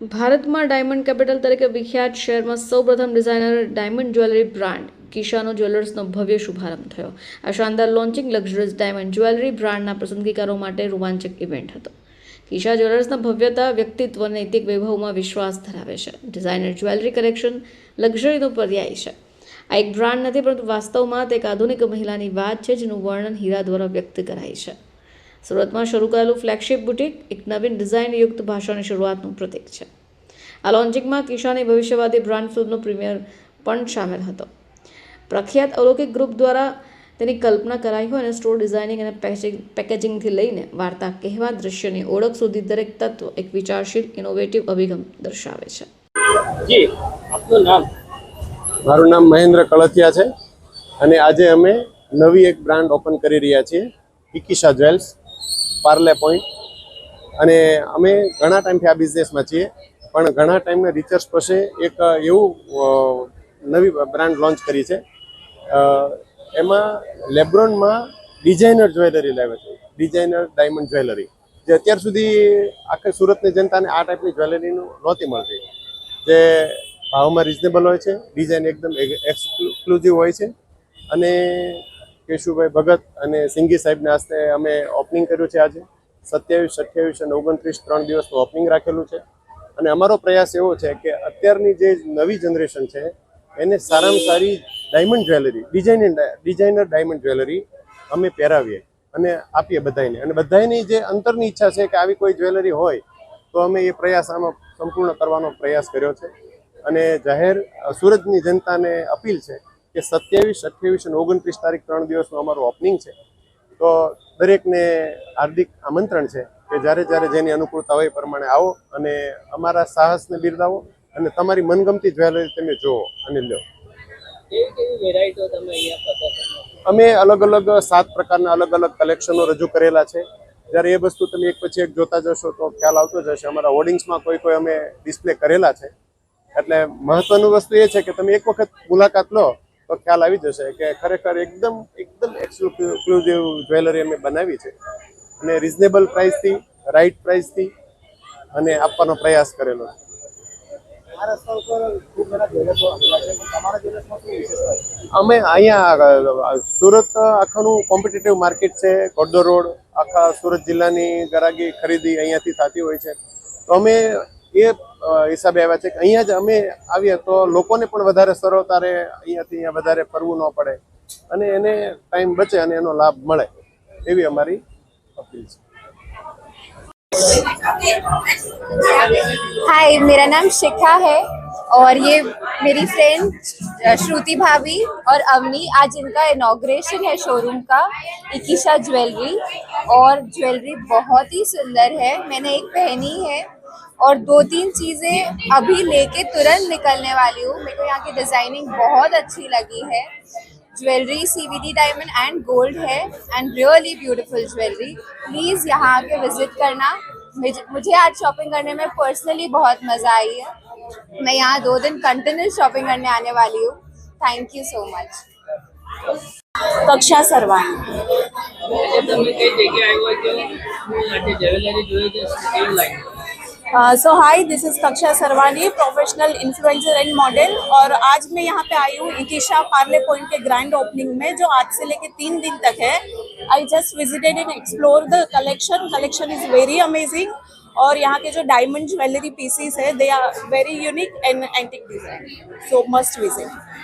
ભારતમાં diamond capital તરીકે વિખ્યાત શહેરમાં સૌપ્રથમ ડિઝાઇનર ડાયમંડ જ્વેલરી બ્રાન્ડ, કિશાનો જ્વેલર્સનો ભવ્ય શુભારંભ થયો. આ શાનદાર લોન્ચિંગ લક્ઝરીઝ ડાયમંડ જ્વેલરી બ્રાન્ડના પસંદગીકારો માટે રોમાંચક ઇવેન્ટ હતો. કિશા જ્વેલર્સના ભવ્યતા, વ્યક્તિત્વ નૈતિક વૈભવમાં વિશ્વાસ ધરાવે છે. ડિઝાઇનર જ્વેલરી કલેક્શન લક્ઝરીનો પર્યાય છે. આ એક બ્રાન્ડ નથી, પરંતુ વાસ્તવમાં તે એક આધુનિક મહિલાની વાત છે, જેનું વર્ણન હીરા દ્વારા વ્યક્ત કરાય છે. સુરતમાં શરૂ કરેલું ફ્લેગશિપ બુટીક એક નવીન ડિઝાઇનયુક્ત ભાષાની શરૂઆતનું પ્રતીક છે. આ લોન્ચિંગમાં કિશાની ભવિષ્યવાદી બ્રાન્ડ ફિલ્મનો પ્રીમિયર પણ સામેલ હતો. પ્રખ્યાત અલૌકિક ગ્રુપ દ્વારા તેની કલ્પના કરાઈ હોય અને સ્ટોર ડિઝાઇનિંગ અને પેકેજિંગ પેકેજિંગથી લઈને વાર્તા કહેવા દૃશ્યની ઓળખ સુધી દરેક તત્વ એક વિચારશીલ ઇનોવેટિવ અભિગમ દર્શાવે છે. જી આપનું નામ? મારું નામ મહેન્દ્ર કળથિયા છે અને આજે અમે નવી એક બ્રાન્ડ ઓપન કરી રહ્યા છીએ ઇકિશા જ્વેલ્સ. પાર્લે પોઈન્ટ. અને અમે ઘણા ટાઈમથી આ બિઝનેસમાં છીએ, પણ ઘણા ટાઈમના રિસર્ચ પછી એક એવું નવી બ્રાન્ડ લોન્ચ કરી છે. એમાં લેબ્રોનમાં ડિઝાઇનર જ્વેલરી લાવે છે. ડિઝાઇનર ડાયમંડ જ્વેલરી જે અત્યાર સુધી આખી સુરતની જનતાને આ ટાઈપની જ્વેલરીનું નહોતી મળતી. જે ભાવમાં રિઝનેબલ હોય છે ડિઝાઇન એકદમ એક્સક્લુઝિવ હોય છે. અને કેશુભાઈ ભગત અને સિંઘી સાહેબના હસ્તે અમે ઓપનિંગ કર્યું છે આજે. સત્યાવીસ, અઠ્યાવીસ અને ઓગણત્રીસ ત્રણ દિવસનું ઓપનિંગ રાખેલું છે. અને અમારો પ્રયાસ એવો છે કે અત્યારની જે નવી જનરેશન છે, એને સારામાં સારી diamond jewellery design designer diamond jewellery અમે પહેરાવીએ અને આપીએ બધાને અને બધાની જે અંતરની ઈચ્છા છે કે આવી કોઈ જ્વેલરી હોય, તો અમે એ પ્રયાસ આમાં સંપૂર્ણ કરવાનો પ્રયાસ કર્યો છે. અને જાહેર સુરતની જનતાને અપીલ છે કે સત્યાવીસ અઠ્યાવીસ અને ઓગણત્રીસ તારીખ ત્રણ દિવસનું અમારું ઓપનિંગ છે. તો દરેકને હાર્દિક આમંત્રણ છે કે જ્યારે જ્યારે જેની અનુકૂળતા હોય પ્રમાણે આવો અને અમારા સાહસને બિરદાવો અને તમારી મનગમતી જ્વેલરી તમે જુઓ અને લો. અમે અલગ અલગ સાત પ્રકારના અલગ અલગ કલેક્શનો રજૂ કરેલા છે. જ્યારે એ વસ્તુ તમે એક પછી એક જોતા જશો તો ખ્યાલ આવતો જશે અમારા હોર્ડિંગ્સમાં કોઈ કોઈ અમે ડિસ્પ્લે કરેલા છે. એટલે મહત્વનું વસ્તુ એ છે કે તમે એક વખત મુલાકાત લો તો ખ્યાલ આવી જશે કે ખરેખર એકદમ એકદમ એક્સક્લુઝિવ જ્વેલરી અમે બનાવી છે. અને રિઝનેબલ પ્રાઇસથી રાઇટ પ્રાઇસથી અને આપવાનો પ્રયાસ કરેલો અમે અહીંયા સુરત આખાનું કોમ્પિટિટિવ માર્કેટ છે ઘોડદો રોડ આખા સુરત જિલ્લાની ગરાગી ખરીદી અહીંયાથી થતી હોય છે. તો અમે એ અ, હિસાબે આવ્યા છે કે અહીંયા જ અમે આવીએ તો લોકોને પણ વધારે સરળતા રહે અહીંયાથી અહીંયા વધારે ફરવું ન પડે અને એને ટાઈમ બચે અને એનો લાભ મળે એવી અમારી અપીલ છે हाय मेरा नाम शिखा है और ये मेरी फ्रेंड श्रुति भाभी और अवनी आज इनका इनॉग्रेशन है शोरूम का इकिशा ज्वेलरी और ज्वेलरी बहुत ही सुंदर है मैंने एक पहनी है और दो तीन चीज़ें अभी लेके तुरंत निकलने वाली हूँ मेरे को यहाँ की डिज़ाइनिंग बहुत अच्छी लगी है jewellery CVD diamond and gold है and really beautiful jewellery please यहाँ आके विजिट करना मुझे मुझे आज शॉपिंग करने में पर्सनली बहुत मज़ा आई है मैं यहाँ दो दिन कंटिन्यूस शॉपिंग करने आने वाली हूँ थैंक यू सो मच કક્ષા સરવાણી આજે તમે કઈ જગ્યાએ આવ્યો છો આજે જ્વેલરી જોઈ છે કેવું લાગ્યું सो hi this is Kaksha Sarvani professional influencer and model और आज मैं यहाँ पे आई हूँ इकिशा पार्ले पॉइंट के ग्रैंड ओपनिंग में, जो आज से लेके तीन दिन तक है। I just visited and explore the collection collection is very amazing और यहाँ के जो डायमंड ज्वेलरी पीसीस है they are very unique and antique design so must visit